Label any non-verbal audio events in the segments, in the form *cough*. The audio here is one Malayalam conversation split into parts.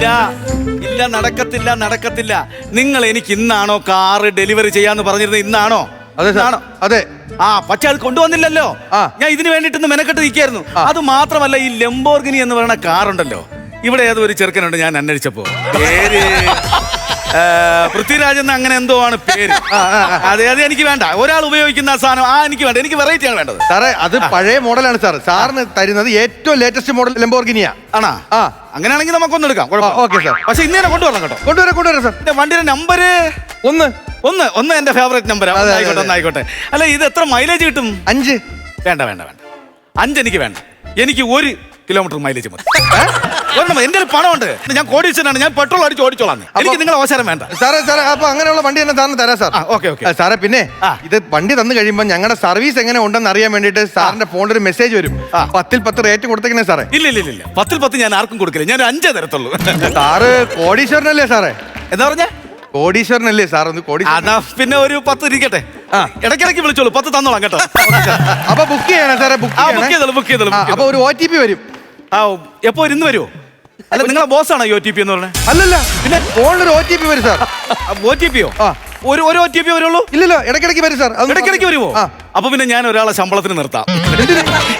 ഇല്ല. ഇല്ല നടക്കത്തില്ല നടക്കത്തില്ല. നിങ്ങൾ എനിക്ക് ഇന്നാണോ കാറ് ഡെലിവറി ചെയ്യാന്ന് പറഞ്ഞിരുന്നത്? ഇന്നാണോ? അതെ സാർ. അതെ. ആ പക്ഷെ അത് കൊണ്ടുവന്നില്ലല്ലോ. ആ. ഞാൻ ഇതിന് വേണ്ടിട്ട് മെനക്കെട്ട് നിൽക്കായിരുന്നു അത് മാത്രമല്ല ഈ ലെംബോർഗിനി എന്ന് പറയുന്ന കാറുണ്ടല്ലോ. ഇവിടെ ഏതോ ഒരു ചെറുക്കനുണ്ട് ഞാൻ അന്വേഷിച്ചപ്പോ. പേര് പൃഥ്വിരാജ് എന്ന് അങ്ങനെ എന്തോ ആണ് പേര്. അതെ അത് എനിക്ക് വേണ്ട. ഒരാൾ ഉപയോഗിക്കുന്ന സാധനം ആ എനിക്ക് വേണ്ട. എനിക്ക് വെറൈറ്റി ആണ് വേണ്ടത്. സാറേ അത് പഴയ മോഡലാണ് സാർ. സാറിന് തരുന്നത് ഏറ്റവും ലേറ്റസ്റ്റ് മോഡൽ ലംബോർഗിനിയാ ആണാ? ആ. അങ്ങനെയാണെങ്കിൽ നമുക്കൊന്ന് എടുക്കാം. Okay sir. പക്ഷെ ഇന്ന് തന്നെ കൊണ്ടുവരണം കേട്ടോ. കൊണ്ടുവരാം കൊണ്ടുവരാം സാർ. എന്റെ വണ്ടിയുടെ നമ്പര്? ഒന്ന്. ഒന്ന് ഒന്ന് എന്റെ ഫേവറേറ്റ് നമ്പർ ആയിക്കോട്ടെ ഒന്നായിക്കോട്ടെ അല്ല ഇത് എത്ര മൈലേജ് കിട്ടും? അഞ്ച്. വേണ്ട വേണ്ട വേണ്ട. അഞ്ച് എനിക്ക് വേണ്ട. എനിക്ക് ഒരു കിലോമീറ്റർ മൈലേജ് മതി. ഒരെണ്ണം. എന്റെ ഒരു പണമുണ്ട് ഞാൻ കോടീശ്വരനാണ് ഞാൻ പെട്രോൾ അടിച്ച് ഓടിച്ചോളാം. എനിക്ക് നിങ്ങളെ അവസരം വേണ്ട. സാറേ സാറേ അപ്പൊ അങ്ങനെയുള്ള വണ്ടി തന്നെ സാറിന് തരാം സാർ. Okay okay. സാറേ പിന്നെ ഇത് വണ്ടി തന്നു കഴിയുമ്പോൾ ഞങ്ങളുടെ സർവീസ് എങ്ങനെ ഉണ്ടെന്ന് അറിയാൻ വേണ്ടിയിട്ട് സാറിന്റെ ഫോണിൽ ഒരു മെസ്സേജ് വരും. പത്തിൽ പത്ത് റേറ്റ് കൊടുത്തേക്കണേ സാറേ. ഇല്ല ഇല്ല ഇല്ല, പത്തിൽ പത്ത് ഞാൻ ആർക്കും കൊടുക്കില്ല. ഞാൻ അഞ്ചേ തരത്തുള്ളൂ. സാറ് കോടീശ്വരനല്ലേ സാറേ? എന്താ പറഞ്ഞ? കോടീശ്വരനല്ലേ സാർ ഒന്ന് കോടീശ്വരൻ. പിന്നെ ഒരു പത്ത് ഇരിക്കട്ടെ. ഇടയ്ക്കിടയ്ക്ക് വിളിച്ചോളൂ. പത്ത് തന്നോളാം കേട്ടോ അപ്പൊ ബുക്ക് ചെയ്യണം സാറേ ബുക്ക് ബുക്ക് ചെയ്തോളൂ ബുക്ക് ചെയ്തോളൂ അപ്പൊ ഒരു ഒ ടി പി വരും. ആ എപ്പോ ഇരുന്ന് വരുമോ അല്ല നിങ്ങളെ ബോസാണോ ഈ ഒ ടി പി എന്ന് പറഞ്ഞത് അല്ലല്ല. പിന്നെ ഫോണിൽ ഒരു ഒ ടി പി വരും സാർ. ഒ ടി പിയോ ആ. ഒരു ഒരു ഒ ടി പി വരുള്ളൂ? ഇല്ലല്ലോ ഇടയ്ക്കിടയ്ക്ക് വരും സാർ. ഇടയ്ക്കിടയ്ക്ക് വരുമോ ആ. അപ്പൊ പിന്നെ ഞാൻ ഒരാളെ ശമ്പളത്തിന് നിർത്താം.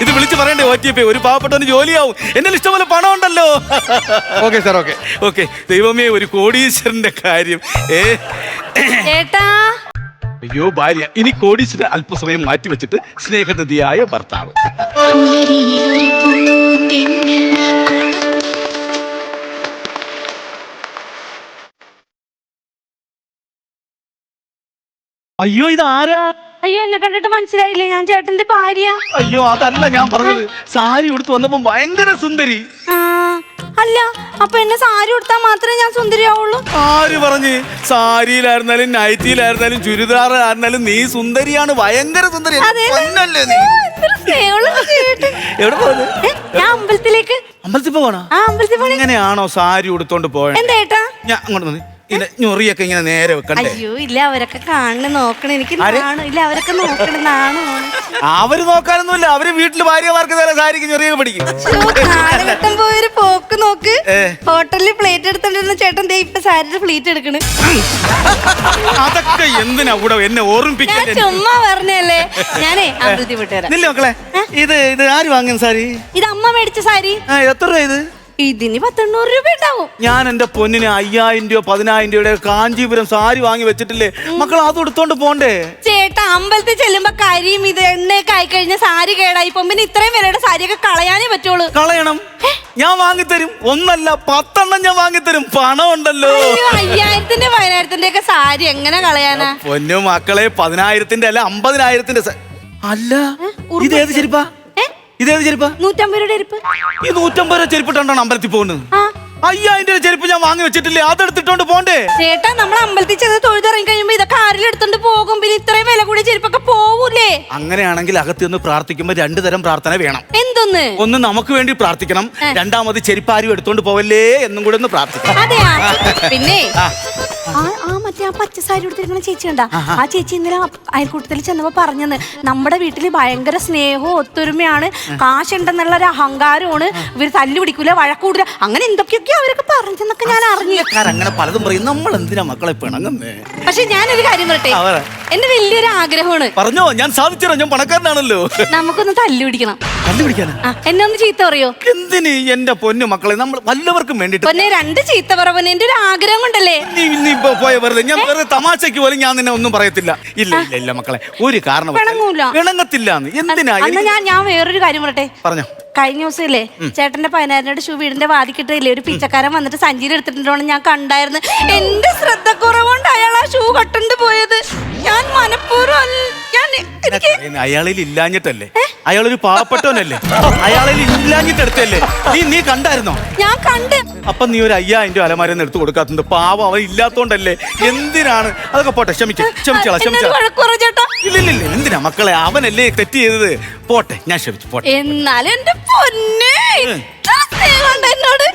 ഇത് വിളിച്ച് പറയണ്ടേ ഒ ടി പി ഒരു പാവപ്പെട്ടവന് ജോലിയാവും. എന്നെ ഇഷ്ടംപോലെ പണം ഉണ്ടല്ലോ. Okay sir okay. ഓക്കെ. ദൈവമേ ഒരു കോടീശ്വരന്റെ കാര്യം. ഏ? ചേട്ടാ അയ്യോ ഭാര്യ. ഇനി കോടീശ്വരൻ അല്പസമയം മാറ്റി വെച്ചിട്ട് സ്നേഹനിധിയായ ഭർത്താവ്. അയ്യോ ഇത് ആരാ അയ്യോ എന്നെ കണ്ടിട്ട് മനസ്സിലായില്ലേ? ഞാൻ ചേട്ടന്റെ ഭാര്യ. അയ്യോ അതല്ല ഞാൻ പറഞ്ഞത്. സാരി ഉടുത്ത് വന്നപ്പോ ഭയങ്കര സുന്ദരി. അല്ല അപ്പൊ എന്നെ സാരി ഉടുത്താൽ മാത്രമേ ഞാൻ സുന്ദരിയാവുള്ളൂ? ആര് പറഞ്ഞു? സാരിയിലായിരുന്നാലും നൈറ്റിയിലായിരുന്നാലും ചുരിദാറിലായിരുന്നാലും നീ സുന്ദരിയാണ് ഭയങ്കര സുന്ദരി. പൊന്നല്ലേ നീ. എവിടെ ഞാൻ അമ്പലത്തിലേക്ക്. അമ്പലത്തിൽ പോകണോ ആ അമ്പലത്തിൽ പോണേ. എങ്ങനെയാണോ സാരി ഉടുത്തോണ്ട് പോയത് എന്താ ഏട്ടാ? ഞാൻ അങ്ങോട്ട് വന്നേ. ഇങ്ങനെ ഞൊറിയൊക്കെ ഇങ്ങനെ നേരെ വെക്കണ്ടേ? അയ്യോ ഇല്ല അവരൊക്കെ കാണണ നോക്കണം. എനിക്ക്? ഇല്ല അവരൊക്കെ നോക്കണ നാണോ അവർ നോക്കാനൊന്നുമില്ല. അവർ വീട്ടിൽ ഭാര്യമാർക്ക് നേരെ സാരിക്ക് ഞൊറിയൊക്കെ പിടിക്കും. നാലുവട്ടം പോയൊരു പോക്ക് നോക്ക്. ഹോട്ടലിൽ പ്ലേറ്റ് എടുത്തോണ്ടിരുന്ന ചേട്ടൻ ദേ ഇപ്പൊ സാരിയുടെ പ്ലേറ്റ് എടുക്കണ്. അതൊക്കെ എന്തിനാ കൂടെ എന്നെ ഞാൻ ചുമ്മാ പറഞ്ഞല്ലേ? ഞാനേ അമ്പലത്തിൽ വിട്ടുതരാം. മക്കളെ. ഇത് ഇത് ആര് വാങ്ങിയ സാരി? ഇത് അമ്മ മേടിച്ച സാരി. എത്ര രൂപ ഇത്? ഇതിന് പത്തെണ്ണൂറ് രൂപ ഉണ്ടാവും. ഞാൻ എന്റെ പൊന്നിന് അയ്യായിരം രൂപ പതിനായിരം രൂപയുടെ കാഞ്ചീപുരം സാരി വാങ്ങി വെച്ചിട്ടില്ലേ? മക്കൾ അത് എടുത്തോണ്ട് പോണ്ടേ? ചേട്ടാ അമ്പലത്തിൽ ചെല്ലുമ്പോ കരിയും ഇത് എണ്ണയൊക്കെ ആയി കഴിഞ്ഞ സാരി കേടായി. പോകും പിന്നെ ഇത്രയും വിലയുടെ സാരിയൊക്കെ കളയാനേ പറ്റുള്ളൂ. കളയണം. ഞാൻ വാങ്ങിത്തരും. ഒന്നല്ല പത്തെണ്ണം ഞാൻ വാങ്ങിത്തരും. പണം ഉണ്ടല്ലോ അയ്യോ, അയ്യായിരത്തിന്റെ പതിനായിരത്തിന്റെ ഒക്കെ സാരി എങ്ങനെ കളയാനാ? പൊന്നു മക്കളെ പതിനായിരത്തിന്റെ അല്ല അമ്പതിനായിരത്തിന്റെ സ- അല്ല. ഇത് ഏത് ചെരുപ്പാ? ഇതേത് ചെരുപ്പ്? നൂറ്റമ്പത് രൂപയുടെ ഇരിപ്പ് ഈ നൂറ്റമ്പത് രൂപ ചെരുപ്പിട്ടാണ് അമ്പലത്തിൽ പോകുന്നത്. ആ. അയ്യായിരം രൂപ ചെരുപ്പ് ഞാൻ വാങ്ങി വെച്ചിട്ടില്ലേ? അതെടുത്തിട്ടോണ്ട് പോണ്ടേ? ചേട്ടാ നമ്മൾ അമ്പലത്തിൽ ചെന്ന് തൊഴുതിറങ്ങി കഴിയുമ്പോ ഇതൊക്കെ ആരിൽ എടുത്തോണ്ട് പോകും. പിന്നെ ഇത്രയും വില കൂടിയ ചെരുപ്പൊക്കെ പോവൂലേ? അങ്ങനെയാണെങ്കിൽ അകത്ത് നിന്ന് പ്രാർത്ഥിക്കുമ്പോ രണ്ടു തരം പ്രാർത്ഥന വേണം. എന്തൊന്ന്? ഒന്ന് നമുക്ക് വേണ്ടി പ്രാർത്ഥിക്കണം. രണ്ടാമത് ചെരുപ്പാരും എടുത്തോണ്ട് പോവല്ലേ എന്നും കൂടെ ഒന്ന് പ്രാർത്ഥിക്കണം. അതെയാ? പിന്നെ? മറ്റേ ആ പച്ച സാരി എടുത്തിരിക്കുന്ന ചേച്ചി ഉണ്ട ആ ചേച്ചി ഇന്നലെ അയൽക്കൂട്ടത്തിൽ ചെന്നപ്പോ പറഞ്ഞത് നമ്മുടെ വീട്ടിൽ ഭയങ്കര സ്നേഹവും ഒത്തൊരുമയാണ്. കാശുണ്ടെന്നുള്ള ഒരു അഹങ്കാരമാണ് ഇവർ തല്ലു പിടിക്കൂല വഴക്കൂടില്ല അങ്ങനെ എന്തൊക്കെയൊക്കെ അവരൊക്കെ പറഞ്ഞെന്നൊക്കെ ഞാൻ അറിഞ്ഞു. ആൾക്കാർ അങ്ങനെ പലതും പറയും. നമ്മൾ എന്തിനാ മക്കളെ പിണങ്ങുന്നേ? പക്ഷെ ഞാനൊരു കാര്യം പറട്ടെ പറ. എന്റെ വലിയൊരു ആഗ്രഹമാണ് പറഞ്ഞോ ഞാൻ സാധിച്ചോ ഞാൻ പണക്കാരനാണല്ലോ. നമുക്കൊന്ന് തല്ലു പിടിക്കണം. എന്നെ ഒന്ന് ചീത്ത പറയോ? എന്തിന് എന്റെ പൊന്നു മക്കളെ? നമ്മൾ വല്ലവർക്കും വേണ്ടിട്ട് പൊന്നെ രണ്ട് ചീത്ത പറവന് എന്റെ ഒരു ആഗ്രഹം കൊണ്ടല്ലേ? നീ ഇപ്പൊ പോയ വെറുതെ? ഞാൻ വേറെ തമാശക്ക് പോലും ഞാൻ നിന്നെ ഒന്നും പറയത്തില്ല. ഇല്ല ഇല്ല ഇല്ല മക്കളെ. ഒരു കാരണം ഇണങ്ങത്തില്ല എന്തിനാ? ഞാൻ വേറൊരു കാര്യം പറയട്ടെ? പറഞ്ഞോ. കഴിഞ്ഞ ദിവസമില്ലേ? ചേട്ടന്റെ പതിനായിരം ഷൂ വീടിന്റെ വാതിക്കിട്ടില്ലേ ഒരു പിച്ചക്കാരൻ വന്നിട്ട് സഞ്ചിയിൽ എടുത്തിട്ടുണ്ടോ ഞാൻ കണ്ടായിരുന്നു. എന്റെ ശ്രദ്ധ കുറവുകൊണ്ട് അയാൾ ആ ഷൂ കട്ടുണ്ട് പോയത്. ഞാൻ മനഃപൂർവം ഞാൻ എനിക്ക് അയാളിൽ ഇല്ലാഞ്ഞിട്ടല്ലേ? അയാളൊരു പാവപ്പെട്ടവനല്ലേ? അയാളിൽ ഇല്ലാഞ്ഞിട്ടെടുത്തല്ലേ നീ നീ കണ്ടായിരുന്നോ? ഞാൻ കണ്ട്. അപ്പൊ നീ ഒരു അയ്യാ രൂപ അലമാരെന്ന് എടുത്ത് കൊടുക്കാത്തത് പാവം അവൻ ഇല്ലാത്തോണ്ടല്ലേ? എന്തിനാണ്? അതൊക്കെ പോട്ടെ ക്ഷമിച്ചു ക്ഷമിച്ചോളാം എന്നോട് ക്ഷമിച്ചോളാം വഴക്കുറ ചേട്ടാ. ഇല്ല ഇല്ല ഇല്ല എന്തിനാ? മക്കളെ അവനല്ലേ തെറ്റ് ചെയ്തത് പോട്ടെ ഞാൻ ക്ഷമിച്ചു പോട്ടെ. എന്നാലും എന്റെ പൊന്നെ ഇത്ര സ്നേഹമുണ്ട് എന്നോട്.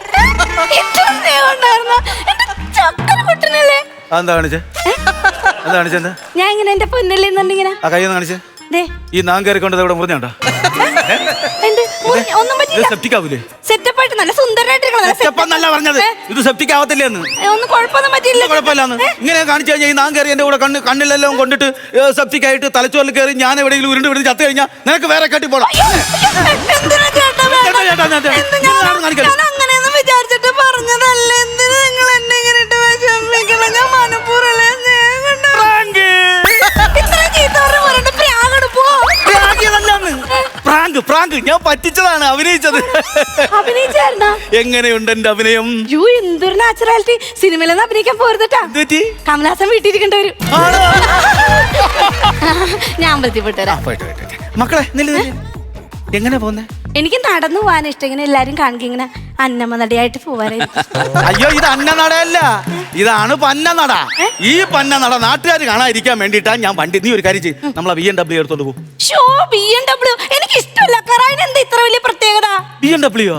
ഇത്ര സ്നേഹം ഉണ്ടായിരുന്ന എന്റെ ചക്കര കുട്ടനല്ലേ അതെന്താ കാണിച്ചേ? എന്താ കാണിച്ചെന്താ ഞാൻ ഇങ്ങനെ എന്റെ പൊന്നല്ലേ എന്നുണ്ടിങ്ങനെ ആ കൈ ഒന്ന് കാണിച്ചേ. ഈ നാം കയറിക്കൊണ്ടത് ഇവിടെ മുറിഞ്ഞോണ്ടോ? എന്ത്? മുറി- ഒന്നും പറ്റില്ല. സെപ്റ്റിക് ആവൂലേ? സെറ്റപ്പ് ആയിട്ട് നല്ല സുന്ദരമായിട്ടിരിക്കണം പറഞ്ഞത്. ഇത് സെപ്റ്റിക് ഒന്നും കുഴപ്പമൊന്നും പറ്റില്ല കുഴപ്പമില്ലാന്ന്. ഇങ്ങനെ കാണിച്ചു കഴിഞ്ഞാൽ ഈ എന്റെ കൂടെ കണ്ണ് കണ്ണിലെല്ലാം കൊണ്ടിട്ട് സെപ്റ്റിക് ആയിട്ട് തലച്ചോറിൽ കയറി ഞാൻ എവിടെയെങ്കിലും ഉരുണ്ട് വിടുന്ന് ചത്തു കഴിഞ്ഞാൽ നിനക്ക് വേറെ കെട്ടി പോണം. അങ്ങനെയൊന്നും വിചാരിച്ചിട്ട് പറഞ്ഞതല്ല. എന്തിനാ നിങ്ങൾ എന്നെ ഇങ്ങനെ ഞാൻ മനഃപൂർവമല്ല പ്രാങ്ക് ഞാൻ പറ്റിച്ചതാണ് അഭിനയിച്ചത്. അഭിനയിച്ചായിരുന്നാ? എങ്ങനെയുണ്ട് എന്റെ അഭിനയം? യു എന്തൊരു നാച്ചുറാലിറ്റി. സിനിമയിലൊന്നും അഭിനയിക്കാൻ പോരുന്നിട്ടാ കമലാസൻ വീട്ടിരിക്കേണ്ട വരും. ആണോ? *laughs* ഞാൻ അമ്പലത്തിൽ പോയിട്ട് വരാം പോയിട്ട്, പോയിട്ട്, പോയിട്ട്. മക്കളെ നില്ല് നില്ല്. എങ്ങനെ പോന്നെ എനിക്ക് നടന്നു പോകാൻ ഇഷ്ടം ഇങ്ങനെ എല്ലാരും കാണുക ഇങ്ങനെ അന്നമ്മ നടിയായിട്ട് പോവാനായിട്ട് അയ്യോ ഇത് അന്നനടയല്ല. ഇതാണ് പന്നനട ഈ പന്നനട നാട്ടുകാർ കാണാതിരിക്കാൻ വേണ്ടിട്ടാ ഞാൻ വണ്ടി നീ ഒരു കാര്യം ചെയ്യും. നമ്മളെ ബി എം ഡബ്ല്യൂ എടുത്തോണ്ട് പോകും ഷോ ബി എം ഡബ്ല്യു എനിക്ക് ഇഷ്ടമല്ല കറായിന് എന്താ ഇത്ര വലിയ പ്രത്യേകത? B M W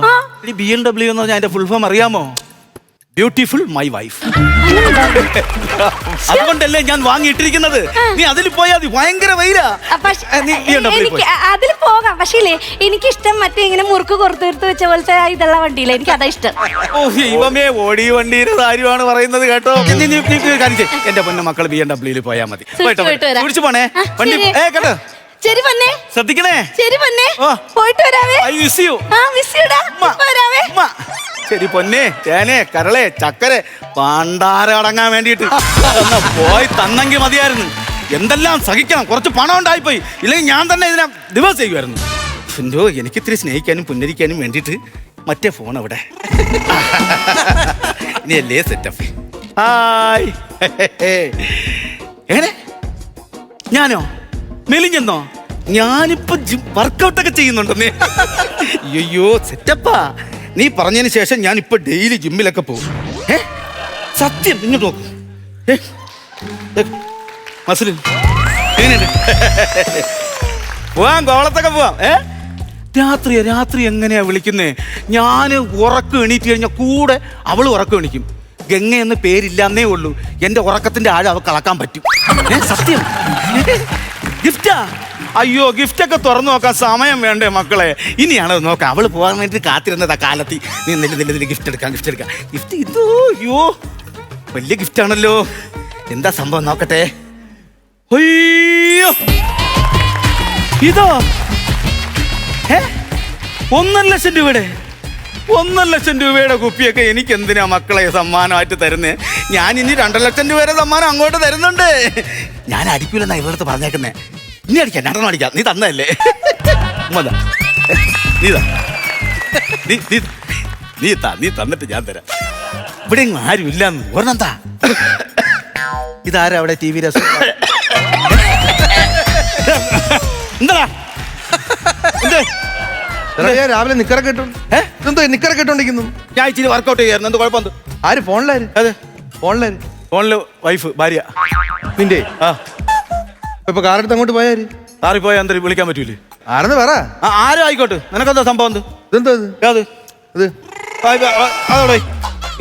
B M W എന്ന് പറഞ്ഞാൽ അതിന്റെ ഫുൾ ഫോം അറിയാമോ? ബ്യൂട്ടിഫുൾ മൈ വൈഫ് അതുകൊണ്ടല്ലേ ഞാൻ വാങ്ങിയിട്ടിരിക്കുന്നത്? നീ അതിൽ പോയാൽ ഭയങ്കര വൈര അതിൽ പോകാം. പക്ഷേ എനിക്ക് ഇഷ്ടം മറ്റേ ഇങ്ങനെ മുറുക്ക് കൊടുത്തു വെച്ച പോലത്തെ ഇതുള്ള വണ്ടിയില്ല? എനിക്ക് അതാ ഇഷ്ടം. ഓ ഇവമേ ഓടി വണ്ടിയുടെ കാര്യമാണ് പറയുന്നത് കേട്ടോ? എന്റെ പൊന്ന മക്കൾ ബി എം ഡബ്ല്യൂയിൽ പോയാൽ മതി. കുടിച്ചു പോണേ. വണ്ടി ഏ കേട്ടോ. ശരി പന്നേ. ശ്രദ്ധിക്കണേ. ശരി പന്നേ. പോയിട്ട് വരാവേ. മിസ് യു ആ മിസ് ഉമ്മ. വരാവേ. ശരി പൊന്നെ തേനെ കരളെ ചക്കരെ പണ്ടാര അടങ്ങാൻ വേണ്ടിയിട്ട്. പോയി തന്നെങ്കിൽ മതിയായിരുന്നു. എന്തെല്ലാം സഹിക്കണം? കുറച്ച് പണം ഉണ്ടായിപ്പോയി. ഇല്ലെങ്കിൽ ഞാൻ തന്നെ ഇതിനെ ദിവസം ചെയ്യുമായിരുന്നു എന്തോ എനിക്ക് ഇത്തിരി സ്നേഹിക്കാനും പുന്നരിക്കാനും വേണ്ടിയിട്ട് മറ്റേ ഫോൺ അവിടെ ഇനിയല്ലേ സെറ്റപ്പ് ഹായ്. എങ്ങനെ? ഞാനോ? മെലിഞ്ഞെന്നോ? ഞാനിപ്പോ വർക്കൗട്ടൊക്കെ ചെയ്യുന്നുണ്ടെന്നേ. അയ്യോ സെറ്റപ്പാ നീ പറഞ്ഞതിന് ശേഷം ഞാൻ ഇപ്പൊ ഡെയിലി ജിമ്മിലൊക്കെ പോകും. ഏ? സത്യം ഇങ്ങോട്ട് നോക്ക്. ഏ, എങ്ങനെയുണ്ട് പോവാം കോളത്തൊക്കെ പോവാം. ഏ? രാത്രി രാത്രി എങ്ങനെയാ വിളിക്കുന്നേ? ഞാൻ ഉറക്കം എണീറ്റ് കഴിഞ്ഞാൽ കൂടെ അവൾ ഉറക്കം എണീക്കും. ഗംഗ എന്ന് പേരില്ലാന്നേ ഉള്ളൂ. എന്റെ ഉറക്കത്തിന്റെ ആഴം അവ കളക്കാൻ പറ്റും. സത്യം. ഗിഫ്റ്റാ? അയ്യോ ഗിഫ്റ്റ് ഒക്കെ തുറന്നു നോക്കാൻ സമയം വേണ്ടേ മക്കളെ? ഇനിയാണ് നോക്കാം അവൾ പോകാൻ വേണ്ടി കാത്തിരുന്നത് ആ കാലത്തി. നീ നിന്റെ നിന്റെ ഗിഫ്റ്റ് എടുക്കാം ഗിഫ്റ്റ് എടുക്കാം. ഗിഫ്റ്റ് ഇതോ? അയ്യോ വലിയ ഗിഫ്റ്റ് ആണല്ലോ. എന്താ സംഭവം? നോക്കട്ടെ. അയ്യോ. ഇതോ? ഒന്നര ലക്ഷം രൂപയുടെ ഒന്നര ലക്ഷം രൂപയുടെ കുപ്പിയൊക്കെ എനിക്ക് എന്തിനാ മക്കളെ സമ്മാനമായിട്ട് തരുന്നത് ഞാൻ ഇനി രണ്ടര ലക്ഷം രൂപയുടെ സമ്മാനം അങ്ങോട്ട് തരുന്നുണ്ട്. ഞാൻ അടിക്കൂലെന്നാ ഇവിടുത്തെ പറഞ്ഞേക്കുന്നേ. ഇനി അടിക്കാം രണ്ടെണ്ണം അടിക്കാം. നീ തന്നല്ലേ ഉമ്മതാ. നീ താ നീ നീ നീ താ നീ തന്നിട്ട് ഞാൻ തരാം. ഇവിടെ എങ്ങും ആരും ഇല്ലാന്ന്. ഒരെണ്ണം താ ഇതാരാ അവിടെ ടി വി രസം എന്താ? എന്തേ? ഞാൻ രാവിലെ നിക്കറ ഇട്ടു ഏ? എന്തോ നിക്കറ ഇട്ടോണ്ടിരിക്കുന്നു ഞാൻ ഇച്ചിരി വർക്കൗട്ട് ചെയ്യായിരുന്നു. എന്ത് കുഴപ്പം? ആര്? ഫോണിലാര്? അതെ. ഫോണിലാര്? ഫോണിൽ വൈഫ് ഭാര്യ. നിന്റെ? ആ. ഇപ്പൊ കാറെടുത്ത് അങ്ങോട്ട് പോയാര്? കാറി പോയാൽ എന്തായാലും വിളിക്കാൻ പറ്റൂലേ? ആരെന്ന് പറ? ആ ആരും ആയിക്കോട്ടെ? നിനക്കെന്താ സംഭവം എന്ത്? ഇതെന്താ ഇത്? ഏത്? ഇത്. ആ, ഇത്, ആ, അതോടെ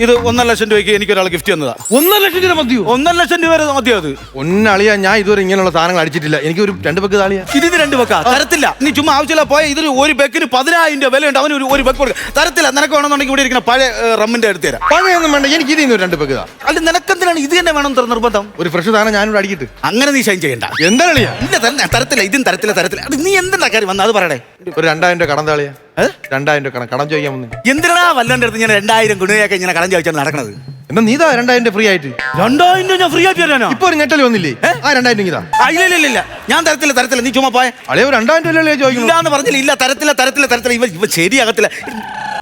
ഇത് ഒന്നര ലക്ഷം രൂപയ്ക്ക് എനിക്ക് ഒരാൾ ഗിഫ്റ്റ് തന്നതാ. ഒന്നര ലക്ഷം രൂപ മതിയോ ഒന്നര ലക്ഷം രൂപ വരെ മതിയോ അത്? ഒന്നളിയാ ഞാൻ ഇതുവരെ ഇങ്ങനെയുള്ള സാധനങ്ങൾ അടിച്ചിട്ടില്ല. എനിക്ക് ഒരു രണ്ട് പെക്ക് താളിയാ. ഇതിന് രണ്ട് വെക്കാ തരത്തില്ല. നീ ചുമ്മാ ആവശ്യമില്ല പോയ ഇതിന് ഒരു ബെക്കിന് പതിനായിരം രൂപ വിലയുണ്ട്. അവന് ഒരു ഒരു ബെക്ക് കൊടുക്കുക തരത്തില്ല. നിനക്ക് വേണമെന്നുണ്ടെങ്കിൽ ഇവിടെ ഇരിക്കുന്ന പഴയ ഏ, റമ്മിന്റെ അടുത്ത് തരാം. പഴയൊന്നും വേണ്ട. എനിക്ക് ഇതിന് നിന്ന് ഒരു രണ്ട് പെക്ക് താ. അല്ല നിനക്കെന്തിനാണ് ഇത് തന്നെ വേണം നിർബന്ധം? ഒരു ഫ്രഷ് സാധനം ഞാനിവിടെ അടിക്കിട്ട്. അങ്ങനെ നീ ഷൈൻ ചെയ്യണ്ട. എന്താ കളിയാ? ഇല്ല തന്നെ തരത്തില്ല ഇതും തരത്തില്ല തരത്തില്ല. അത് നീ എന്തിനാ കാര്യം വന്ന അത് പറയണേ? ഒരു രണ്ടായിരം രൂപ കടം താളിയാ? രണ്ടായിരം രൂപ കടം കടം ചോദിക്കാൻ വന്നു. എന്തിനാ വല്ലന്റെ അടുത്ത് ഞാൻ രണ്ടായിരം ഗുണയൊക്കെ ഇങ്ങനെ കടം ചോദിച്ചാണ് നടക്കുന്നത് എന്നാ നീതാ രണ്ടായിരം രൂപ ഫ്രീ ആയിട്ട്. രണ്ടായിരം രൂപ ഞാൻ ഫ്രീ ആയിട്ട് തരാനോ? ഇപ്പൊ ഒരു ഞെട്ടൽ വന്നില്ലേ? ആ രണ്ടായിരം രൂപ ഇതാ. ഇല്ല ഇല്ല, ഇല്ല ഞാൻ തരത്തില്ല തരത്തില്ല. നീ ചുമ്മാ പോയ. അളിയോ രണ്ടായിരം രൂപ അല്ലേ ചോദിക്കുന്നു ഇല്ലാന്ന് പറഞ്ഞില്ല ഇല്ല തരത്തില്ല തരത്തില്ല തരത്തില്ല. ഇവ ഇവ ശരിയാകത്തില്ല.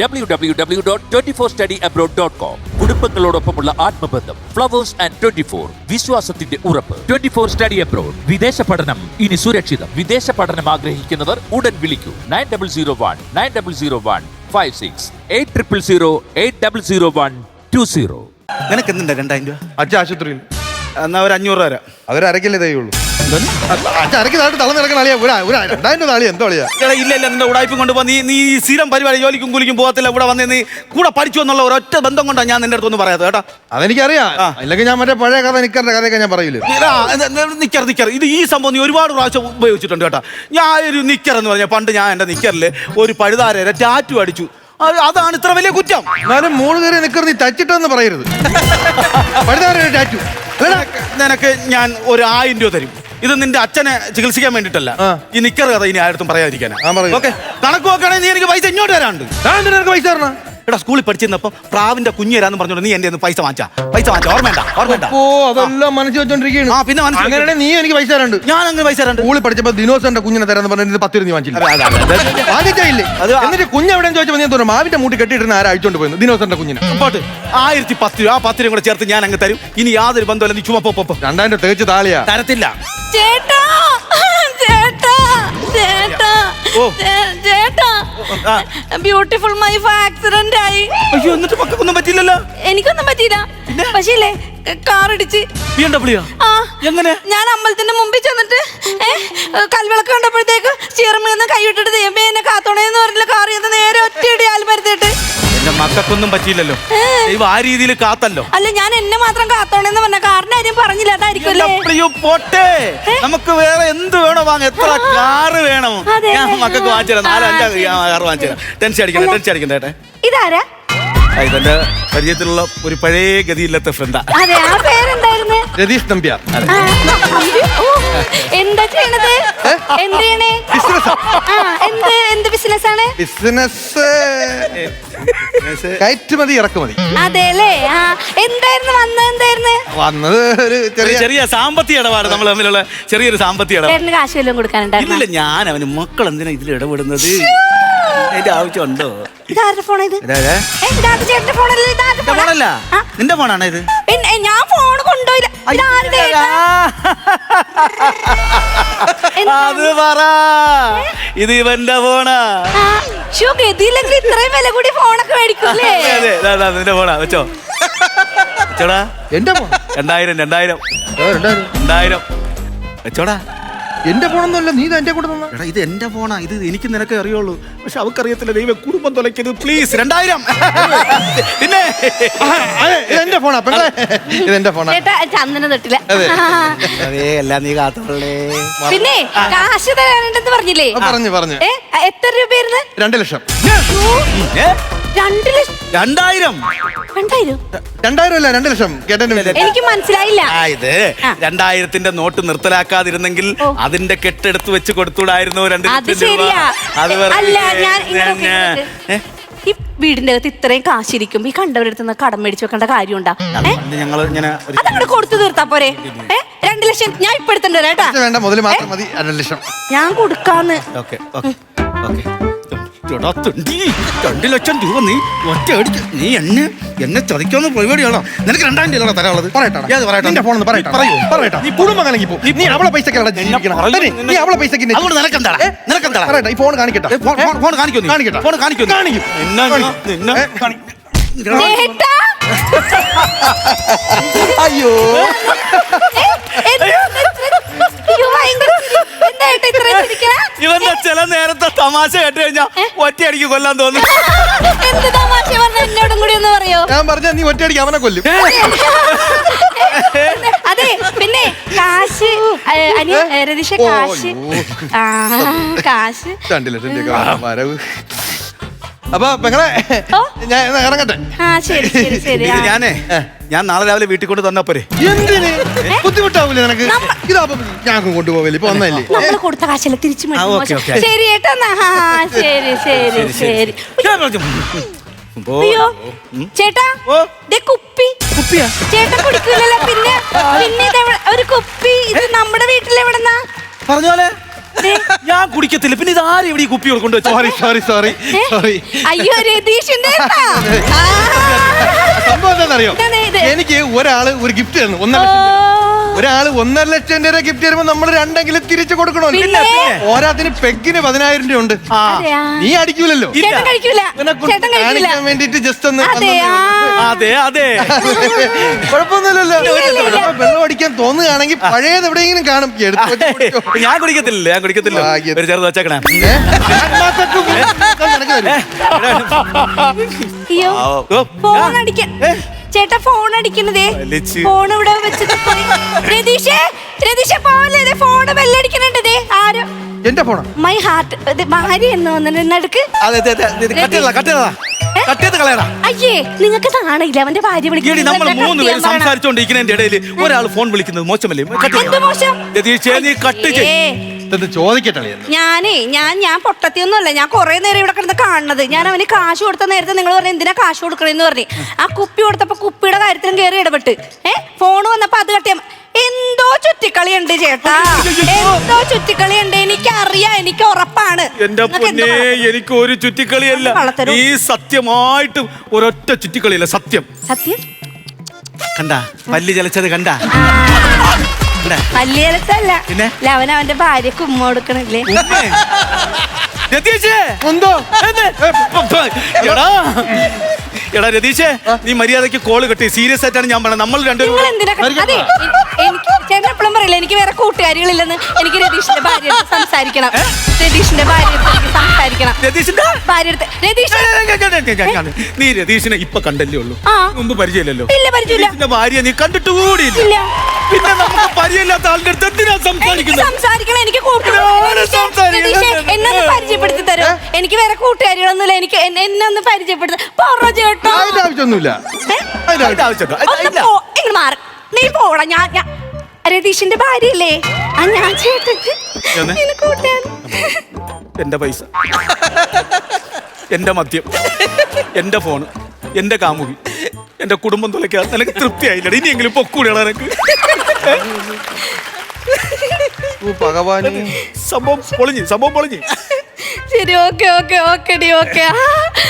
W W W dot twenty four study abroad dot com കുടുംബങ്ങളോടൊപ്പമുള്ള ആത്മബന്ധം ഫ്ലവേഴ്സ് ആൻഡ് ട്വന്റി ഫോർ വിശ്വാസത്തിന്റെ ഉറപ്പ്. ട്വന്റി ഫോർ സ്റ്റഡി അബ്രോഡ് വിദേശ പഠനം ഇനി സുരക്ഷിതം. വിദേശ പഠനം ആഗ്രഹിക്കുന്നവർ ഉടൻ വിളിക്കൂ. Nine double zero one nine double zero one five six eight triple zero eight double zero one two zero നിനക്ക് എന്തുണ്ട് രണ്ടായിരം രൂപ? അച്ഛ ആശുപത്രിയിൽ. എന്നാ ഒരു അഞ്ഞൂറ് രൂപ തരാം. അതൊരു അരക്കല്ലേ തയ്യുള്ളൂ ചരക്ക് താഴെ തളർന്ന് കിടക്കണ അളിയാ ഒരു ഒരു രണ്ടായിരം രൂപ എന്തോ അളിയാ എടാ, ഇല്ല ഇല്ല നിന്റെ ഉടായ്പും കൊണ്ടുപോ നീ നീ ഈ സ്ഥിരം പരിപാടി ജോലിക്കും കൂലിക്കും പോകത്തില്ല ഇവിടെ വന്ന് നീ കൂടെ പഠിച്ചു എന്നുള്ള ഒരൊറ്റ ബന്ധം കൊണ്ടാണ് ഞാൻ നിന്റെ അടുത്തൊന്നും പറയാത്തത് കേട്ടാ. അതെനിക്കറിയാം. ആ. അല്ലെങ്കിൽ ഞാൻ മറ്റേ പഴയ കഥ നിക്കറിന്റെ കഥയൊക്കെ ഞാൻ പറയൂലേ. നിക്കർ നിക്കർ. ഇത് ഈ സംഭവം നീ ഒരുപാട് പ്രാവശ്യം ഉപയോഗിച്ചിട്ടുണ്ട് കേട്ടാ. ഞാൻ ഒരു നിക്കർ എന്ന് പറഞ്ഞ പണ്ട് ഞാൻ എന്റെ നിക്കറിൽ ഒരു പഴുതാരേരെ ടാറ്റു അടിച്ചു. അത് അതാണ് ഇത്ര വലിയ കുറ്റം. എന്നാലും മൂന്ന് കയറി നിക്കർ നീ തച്ചിട്ടെന്ന് പറയരുത്. പഴുതാരൊരു ടാറ്റു. നിനക്ക് ഞാൻ ഒരു ആയിരം രൂപ തരും. ഇത് നിന്റെ അച്ഛനെ ചികിത്സിക്കാൻ വേണ്ടിട്ടല്ല ഈ നിക്കർ കഥ ഇനി ആയിരത്തും പറയാതിരിക്കാനാ. ഓക്കെ. കണക്ക് നോക്കുകയാണെങ്കിൽ നീ എനിക്ക് പൈസ ഇങ്ങോട്ട് തരാണ്ട് ഞാൻ എന്തിനാ നിനക്ക് പൈസ തരണ? എടാ സ്കൂളിൽ പഠിച്ചിരുന്നപ്പോ പ്രാവിന്റെ കുഞ്ഞുരാന്ന് പറഞ്ഞോണ്ട് നീ എന്റെ പൈസ വാങ്ങിച്ചാ? പൈസ വാങ്ങിച്ചാ ഓർമ്മണ്ട ഓർമ്മണ്ട ഓ അതെല്ലാം മനസ്സിൽ വെച്ചോണ്ടിരിക്കുകയാണ്. ആ പിന്നെ നീ എനിക്ക് പൈസ തരണ്ട്. ഞാൻ അങ്ങനെ പൈസ തരാണ്ട്. സ്കൂളിൽ പഠിച്ചപ്പോ ദിനോസറിന്റെ കുഞ്ഞിനെ തരാന്ന് പറഞ്ഞിട്ട് പത്ത് രൂപ വാങ്ങിച്ചില്ല. വാങ്ങിച്ചില്ലേ എന്നിട്ട് കുഞ്ഞ് എവിടെയെന്ന് ചോദിച്ചപ്പോ നീ തോന്നുന്നു മാവിന്റെ മൂട്ടി കെട്ടിയിട്ടിരുന്ന ആരാ അഴിച്ചോണ്ട് പോയിരുന്നു ദിനോസറിന്റെ കുഞ്ഞിനെ. പോട്ട്. ആയിരത്തി പത്ത് രൂപ ആ പത്ത് രൂപ കൂടെ ചേർത്ത് ഞാൻ അങ്ങ് തരും. ഇനി യാതൊരു ബന്ധമല്ല നീ ചുമ പോ, പോ, പോ. രണ്ടായിരം തേച്ച് താളിയാ. തരത്തില്ല. ചേട്ടാ! ചേട്ടാ ചേട്ടാ ഓ. ചേ- ചേട്ടാ ബ്യൂട്ടിഫുൾ മൈഫ് ആക്സിഡന്റ് ആയി. അയ്യോ എന്നിട്ട് മക്കൾക്കൊന്നും പറ്റില്ലല്ലോ എനിക്കൊന്നും പറ്റിയില്ല. പക്ഷേ കാർ ഇടിച്ച് ബി എം ഡബ്ല്യൂ ആ? എങ്ങനെ? ഞാൻ അമ്പലത്തിന്റെ മുമ്പിൽ ചെന്നിട്ട് കൽവിളക്ക് കണ്ടപ്പോഴത്തേക്ക് ചീർമീന്ന് കൈവിട്ടിട്ട് ദൈവമേ എന്നെ കാത്തോണേന്ന് പറഞ്ഞില്ല കാർ ചെന്ന് നേരെ ഒറ്റയടി ആൽമരത്തിട്ട് എന്റെ മക്കൾക്കൊന്നും പറ്റിയില്ലല്ലോ. ദൈവം ആ രീതിയിൽ കാത്തല്ലോ. അല്ല ഞാൻ എന്നെ മാത്രം കാത്തോണേന്ന് പറഞ്ഞ കാറിന്റെ കാര്യം പറഞ്ഞില്ല ഡബ്ല്യൂ പോട്ടെ. നമുക്ക് വേറെ എന്ത് വേണോ വാങ്ങ എത്ര കാറ് വേണം? ഞാൻ മക്കൾക്ക് വാങ്ങിച്ചു നാലോ അഞ്ചോ ശരി. വാങ്ങിച്ചു ടെൻഷൻ അടിക്കണ്ട ടെൻഷൻ അടിക്കണ്ട ഇതാരാ? ഇതെന്റെ പരിചയത്തിലുള്ള ഒരു പഴയ ഗതിയില്ലാത്ത ഫ്രണ്ടാ. അതെ ആ പേരെന്തായിരുന്നു? രതീഷ് നമ്പ്യാർ. ആ, ഓ, എന്താ ചെയ്യണത്? എന്ത് ചെയ്യണേ? ആ എന്ത് എന്ത് ബിസിനസ് ആണ് ബിസിനസ് കയറ്റുമതി ഇറക്കുമതി. അതെല്ലേ? ആ എന്തായിരുന്നു വന്നത് എന്തായിരുന്നു? വന്നത് ഒരു ഒരു ചെറിയ ചെറിയ സാമ്പത്തിക ഇടപാട് നമ്മൾ തമ്മിലുള്ള ചെറിയൊരു സാമ്പത്തിക ഇടപാട്. ചേട്ടന് കാശ് വല്ലതും കൊടുക്കാനുണ്ടായിരുന്നു? ഇല്ലില്ല ഞാൻ അവന് മക്കൾ എന്തിനാ ഇതിൽ ഇടപെടുന്നത്? എന്റെ ആവശ്യമുണ്ടോ? ഇതാരുടെ ഫോണാ ഇത്? ഇതാ. ഏ, ഇതാരുടെ ചേട്ടന്റെ ഫോണല്ലേ ഇതാരുടെ ഫോണാ? ഫോണല്ല ആ, നിന്റെ ഫോണാണ് ഇത്? പിന്നെ ഞാൻ ഫോൺ കൊണ്ടുപോയില്ല ഇതാരുടെ? *laughs* എന്താ? അത് പറ. ഇത് ഇവന്റെ ഫോണാ ആ, ശ്ശോ, ഗതിയില്ലെങ്കിൽ ഇത്രയും വില കൂടി ഫോണൊക്കെ മേടിക്കൂലേ അതെ അതെ. നിന്റെ ഫോണാ വെച്ചോ. വെച്ചോടാ. എന്റെ ഫോൺ രണ്ടായിരം രണ്ടായിരം. രണ്ടായിരം. രണ്ടായിരം. വെച്ചോടാ. എന്റെ ഫോണൊന്നുമല്ല നീ ഇത് എന്റെ കൂടെ തന്ന എടാ ഇത് എന്റെ ഫോണാ ഇത് എനിക്ക് നിനക്ക് അറിയുള്ളൂ. പക്ഷെ അവക്കറിയത്തില്ല ദൈവം കുടുംബം തുലയ്ക്കരുത്. പ്ലീസ് രണ്ടായിരം. പിന്നെ ഇത് എന്റെ ഫോണാ പെങ്ങളെ. ഇത് എന്റെ ഫോണാ. ചേട്ടാ ചന്ദന തൊട്ടില്ല. അതേ. എല്ലാം നീ കാത്തോളേ പിന്നെ കാശ് തരാനുണ്ടെന്ന് പറഞ്ഞില്ലേ? പറഞ്ഞു പറഞ്ഞു. എത്ര രൂപയായിരുന്നു? രണ്ട് ലക്ഷം? രണ്ട് ലക്ഷം രണ്ടായിരം. രണ്ടായിരം? രണ്ടായിരം അല്ല രണ്ട് ലക്ഷം. കേട്ടെ എനിക്ക് മനസ്സിലായില്ല. ഇത്. രണ്ടായിരത്തിന്റെ നോട്ട് നിർത്തലാക്കാതിരുന്നെങ്കിൽ. അതിന്റെ കെട്ടെടുത്ത് വെച്ച് കൊടുത്തൂടായിരുന്നു രണ്ട് അത് ശരിയാ. അത് അല്ല ഞാൻ? ഈ വീടിന്റെ അകത്ത് ഇത്രയും കാശിരിക്കും. ഈ കണ്ടവരടുത്ത് നിന്ന് കടം മേടിച്ചു വെക്കേണ്ട ഇങ്ങനെ ഒരു അതങ്ങോട്ട് കൊടുത്തു തീർത്താ പോരെ. ഏ? രണ്ട് ലക്ഷം ഞാൻ ഇപ്പൊ എടുത്തിട്ടുണ്ട് കേട്ടാ. വേണ്ട മുതൽ മാത്രം മതി. രണ്ട് ലക്ഷം. ഞാൻ കൊടുക്കാന്ന്. ഓക്കെ. രണ്ട് ലക്ഷം രൂപ നീ ഒറ്റ അടിച്ച് നീ എന്നെ എന്നെ ചതിക്കാവുന്ന പരിപാടിയാണോ? നിനക്ക് രണ്ടായിരം രൂപ തരാനുള്ളത്. പറയട്ടാ ഏത് പറയട്ടെ? നിന്റെ ഫോൺ പറയട്ടെ പറയട്ടാ പറയൂ. പറയട്ടാ. നീ കുടുംബം കലങ്ങി പോ നീ അവളെ പൈസക്ക് നീ അവളെ പൈസക്ക് അതുകൊണ്ട് പറയട്ടെ ഈ ഫോൺ കാണിക്കട്ടെ. ഫോൺ- ഫോൺ- ഫോൺ കാണിക്കോ നീ? കാണിക്കട്ടെ. ഫോൺ കാണിക്കോ നീ? കാണിക്കും. നിന്നെ ഞാൻ- കാണിക്കും. നിന്നെ ഏ? കാണി- ചേട്ടാ അയ്യോ? ഇവന്റെ ചില നേരത്തെ തമാശ കേട്ട് കഴിഞ്ഞാ ഒറ്റയടിക്ക് കൊല്ലാൻ തോന്നുന്നു. *laughs* എന്ത് തമാശ? പറഞ്ഞ എന്നോടും കൂടി ഒന്ന് പറയോ? ഞാൻ പറഞ്ഞ നീ ഒറ്റയടിക്ക് അവനെ കൊല്ലും. *laughs* അതെ പിന്നെ കാശ് അനിയ രതീഷ കാശ്. ആ കാശ്. രണ്ട് ലക്ഷം രൂപ വരവ്. അപ്പൊ പെങ്ങളെ ഓ. ഞാൻ എന്നാ ഇറങ്ങട്ടെ. ആ ശരി ശരി ശരി ഇത് ഞാനേ ഞാൻ നാളെ രാവിലെ വീട്ടിൽ കൊണ്ട് തന്നാ പോരെ. എന്തിന്? ബുദ്ധിമുട്ടാവൂലേ നിനക്ക്? ഇതാപ്പൊ ഞാൻ കൊണ്ടുപോവില്ല ഇപ്പൊ വന്നല്ലേ നമ്മൾ കൊടുത്ത കാശല്ല തിരിച്ചു ആ, ഓക്കേ, ഓക്കേ. ശരി ഏട്ടാ എന്നാ. ആ, ശരി ശരി ശരി ഓ, അയ്യോ ചേട്ടാ ഓ. ദേ കുപ്പി. കുപ്പിയാ? ചേട്ടൻ കുടിക്കൂലല്ലോ പിന്നെ പിന്നെ ഇത് ഒരു കുപ്പി ഇത് നമ്മുടെ വീട്ടിലെവിടെന്നാ? പറഞ്ഞ പോലെ ഞാൻ കുടിക്കത്തില്ല. പിന്നെ ഇത് ആരും ഇവിടെ ഈ കുപ്പി കൊണ്ടുവച്ചു? സോറി സോറി സോറി സോറി അയ്യോ രതീഷിന്റെ. *laughs* സംഭവം എന്താണെന്നറിയോ? എനിക്ക് ഒരാൾ ഒരു ഗിഫ്റ്റ് തന്നു ഒന്നര ലക്ഷം ലക്ഷം ഒരാൾ ഒന്നര ലക്ഷം രൂപ ഗിഫ്റ്റ് തരുമ്പോ നമ്മൾ രണ്ടെങ്കിലും തിരിച്ചു കൊടുക്കണോ പിന്നെ? ഓരാത്തിന് പെഗിന് പതിനായിരം രൂപ ഉണ്ട് നീ അടിക്കൂലല്ലോ കാണിക്കാൻ വേണ്ടിട്ട് ജസ്റ്റ് ഒന്ന് അതെ. അതെ കുഴപ്പമൊന്നുമില്ലല്ലോ വെള്ളം അടിക്കാൻ തോന്നുകയാണെങ്കിൽ പഴയത് എവിടെയെങ്കിലും കാണും ഞാൻ കുടിക്കത്തില്ല ഞാൻ കുടിക്കത്തില്ല. ഒരു ചെറുത് വെച്ചേക്കണേ. അയ്യോ ഫോൺ അടിക്കാൻ ചേട്ടാ ഫോൺ അടിക്കണതേ. ഫോൺ ഇവിടെ വെച്ചിട്ട് രതീഷേ രതീഷേ ഫോൺ ബെല്ലടിക്കണുണ്ടതേ ആരോ? എന്റെ ഫോണാ മൈ ഹാർട്ട് ഭാര്യ എന്ന് വന്നിട്ട് അടുക്ക് അതെ അതെ അതെ ഇത് കട്ട് ചെയ്തതാ കട്ട് ചെയ്തതാ. കട്ട് ചെയ്ത് കളയടാ. അയ്യേ നിങ്ങൾക്ക് കാണില്ല അവന്റെ ഭാര്യ വിളിക്കുന്നത് നമ്മൾ മൂന്ന് പേര് സംസാരിച്ചോണ്ടിരിക്കുന്നതിന്റെ ഇടയിൽ ഒരാൾ ഫോൺ വിളിക്കുന്നത് മോശമല്ലേ? കട്ട് മോശം രതീഷേ നീ കട്ട് ചെയ് ഏ, ഇതൊന്ന് ചോദിക്കട്ടെ ഞാനേ ഞാൻ ഞാൻ പൊട്ടത്തിയൊന്നുമല്ല. ഞാൻ കുറെ നേരം ഇവിടെ കിടന്ന് കാണുന്നത്. ഞാൻ അവന് കാശ് കൊടുത്ത നേരത്തെ നിങ്ങൾ പറഞ്ഞു എന്തിനാ കാശ് കൊടുക്കണെന്ന് പറഞ്ഞു. ആ കുപ്പി കൊടുത്തപ്പോ കുപ്പിയുടെ കാര്യത്തിലും കയറി ഇടപെട്ട്. ഏ? ഫോൺ വന്നപ്പോ അത് കട്ടിയ എന്തോ ചുറ്റിക്കളിയുണ്ട് ചേട്ടാ. എന്തോ ചുറ്റിക്കളി ഉണ്ട് എനിക്ക് ഉറപ്പാണ്. എന്റെ പൊന്നെ എനിക്ക് ഒരു ചുറ്റിക്കളിയല്ല. ഈ സത്യമായിട്ടും ഒരൊറ്റ ചുറ്റിക്കളിയല്ല സത്യം. സത്യം? കണ്ട? പല്ല് ചലച്ചത് കണ്ട? വലിയതല്ല പിന്നെ? അവൻ അവന്റെ ഭാര്യക്ക് ഉമ്മ കൊടുക്കണില്ലേ. രതീഷേ! എന്തോ? എടാ. എടാ രതീഷേ നീ മര്യാദയ്ക്ക് കോൾ കെട്ടി. സീരിയസ് ആയിട്ടാണ് ഞാൻ പറഞ്ഞത്. നമ്മൾ രണ്ടുപേരും എനിക്ക് എപ്പോഴും പറയില്ല എനിക്ക് വേറെ കൂട്ടുകാരികളില്ലെന്ന്. എനിക്ക് രതീഷിന്റെ ഭാര്യ സംസാരിക്കണം. രതീഷിന്റെ ഭാര്യ സംസാരിക്കണം. രതീഷിന്റെ? ഭാര്യ രതീഷ് നീ രതീഷിനെ ഇപ്പൊ കണ്ടല്ലേ ഉള്ളൂ. മുമ്പ് പരിചയമില്ലല്ലോ. ഇല്ല പരിചയമില്ല. രതീഷിന്റെ ഭാര്യ നീ കണ്ടിട്ട് കൂടിയില്ല. ഇല്ല. പിന്നെ നമുക്ക് പരിചയമില്ലാത്ത ആളുടെ അടുത്ത് എന്തിനാ സംസാരിക്കുന്നത്? സംസാരിക്കണം എനിക്ക്. എന്നെ പരിചയപ്പെടുത്തി തരും? എനിക്ക് വേറെ കൂട്ടുകാരികളൊന്നുമില്ല എനിക്ക് എന്നെ ഒന്ന് പരിചയപ്പെടുത്ത പറ ചേട്ടാ. ആവശ്യമൊന്നുമില്ല. മാറി. നീ പോടാ ഞാൻ ഞാൻ. രതീഷിന്റെ ഭാര്യയല്ലേ? ആ ഞാൻ ചേട്ടൻ കൂട്ടാൻ എന്റെ പൈസ. എന്റെ മദ്യം. എന്റെ ഫോണ്. എന്റെ കാമുകി. എന്റെ കുടുംബം തുലയ്ക്കാൻ നിനക്ക് തൃപ്തിയായില്ലട. ഇനിയെങ്കിലും പൊക്കൂടിയാണ് നിനക്ക്. ഭഗവാനെ. സംഭവം പൊളിഞ്ഞ് സംഭവം പൊളിഞ്ഞ്. ശരി ഓക്കെ ഓക്കെ ഓക്കെ. ഡി ഓക്കെ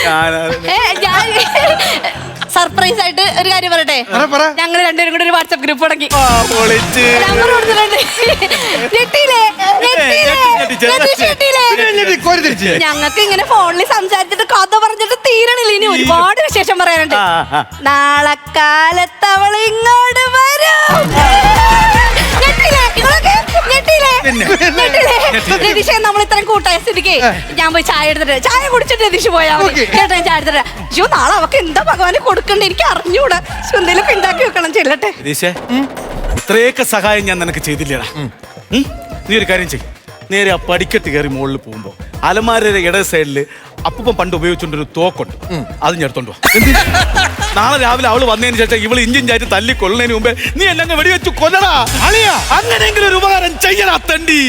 ഞാൻ സർപ്രൈസ് ആയിട്ട് ഒരു കാര്യം പറയട്ടെ പറ, പറ. ഞങ്ങൾ രണ്ടുപേരും കൂടി ഒരു വാട്സ്ആപ്പ് ഗ്രൂപ്പ് തുടങ്ങി നമ്പർ കൊടുത്തിട്ടുണ്ട് ഞെട്ടിയില്ലേ? ഞെട്ടിയില്ലേ? ഞെട്ടിയില്ലേ? ഞങ്ങൾക്ക് ഇങ്ങനെ ഫോണിൽ സംസാരിച്ചിട്ട് കഥ പറഞ്ഞിട്ട് തീരണില്ല ഇനി ഒരുപാട് വിശേഷം പറയാനുണ്ട്. നാളെ കാലത്ത് അവൾ ഇങ്ങോട്ട് വരും രതീഷേ നമ്മൾ ഇത്രയും കൂട്ടായ സ്ഥിതിക്ക് ഞാൻ പോയി ചായ എടുത്തിട്ട് ചായ കുടിച്ചിട്ട് രതീഷ് പോയാ മതി. ചേട്ടാ ഞാൻ ചായ എടുത്തിട്ട് അയ്യോ നാളെ അവക്ക് എന്താ ഭഗവാന് കൊടുക്കണ്ടേ? എനിക്ക് അറിഞ്ഞൂടാ. എന്തെങ്കിലും ഉണ്ടാക്കി വെക്കണം ചെല്ലട്ടെ. രതീഷേ ഇത്രയൊക്കെ സഹായം ഞാൻ നിനക്ക് ചെയ്തില്ലടാ. നീ ഒരു കാര്യം ചെയ്യ്. നേരെ ആ പടിക്കെട്ട് കയറി മുകളിൽ പോകുമ്പോ അലമാരയുടെ ഇട സൈഡിൽ അപ്പം പണ്ട് ഉപയോഗിച്ചുകൊണ്ടൊരു തോക്കുണ്ട്. അത് ഞാൻ എടുത്തോണ്ട് വാ. നാളെ രാവിലെ അവൾ വന്നതിന് ശേഷം ഇവൾ ഇഞ്ചിൻ ചാറ്റി തല്ലി കൊല്ലുന്നതിന് മുമ്പേ നീ എന്നെ വെടിവെച്ചു വെടിവെച്ച് കൊല്ലടാ. അളിയ. അങ്ങനെയെങ്കിലും ഒരു ഉപകാരം ചെയ്യടാ തണ്ടി.